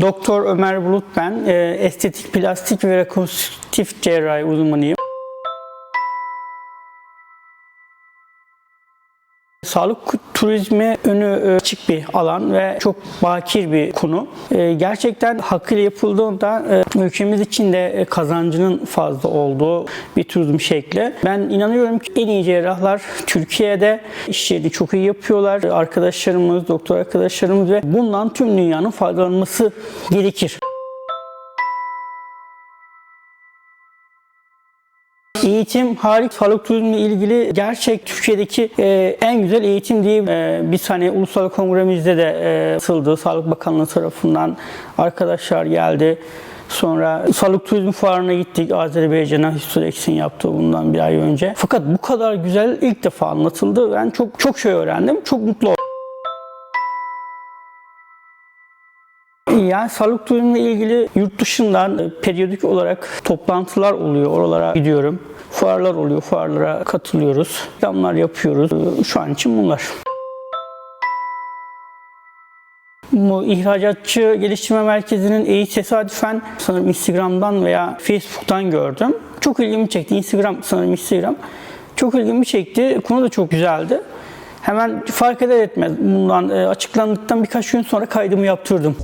Doktor Ömer Bulut ben. Ee, Estetik, plastik ve rekonstrüktif cerrahi uzmanıyım. Sağlık turizmi önü e, açık bir alan ve çok bakir bir konu. E, Gerçekten hakkıyla yapıldığında e, ülkemiz için de kazancının fazla olduğu bir turizm şekli. Ben inanıyorum ki en iyi cerrahlar Türkiye'de işlerini çok iyi yapıyorlar. Arkadaşlarımız, doktor arkadaşlarımız ve bundan tüm dünyanın faydalanması gerekir. Eğitim hariç sağlık turizmi ilgili gerçek Türkiye'deki e, en güzel eğitim diye e, bir tane ulusal kongremizde de e, asıldı. Sağlık Bakanlığı tarafından arkadaşlar geldi. Sonra sağlık turizmi fuarına gittik Azerbaycan'a Histolex'in yaptığı bundan bir ay önce. Fakat bu kadar güzel ilk defa anlatıldı. Ben çok çok şey öğrendim. Çok mutlu oldum. Yani sağlık turizmiyle ilgili yurt dışından e, periyodik olarak toplantılar oluyor. Oralara gidiyorum. Fuarlar oluyor. Fuarlara katılıyoruz. Damlar yapıyoruz. Şu an için bunlar. Bu ihracatçı geliştirme merkezinin eği tesadüfen sanırım Instagram'dan veya Facebook'tan gördüm. Çok ilgimi çekti. Instagram sanırım Instagram. Çok ilgimi çekti. Konu da çok güzeldi. Hemen fark eder etmez bundan e, açıklandıktan birkaç gün sonra kaydımı yaptırdım.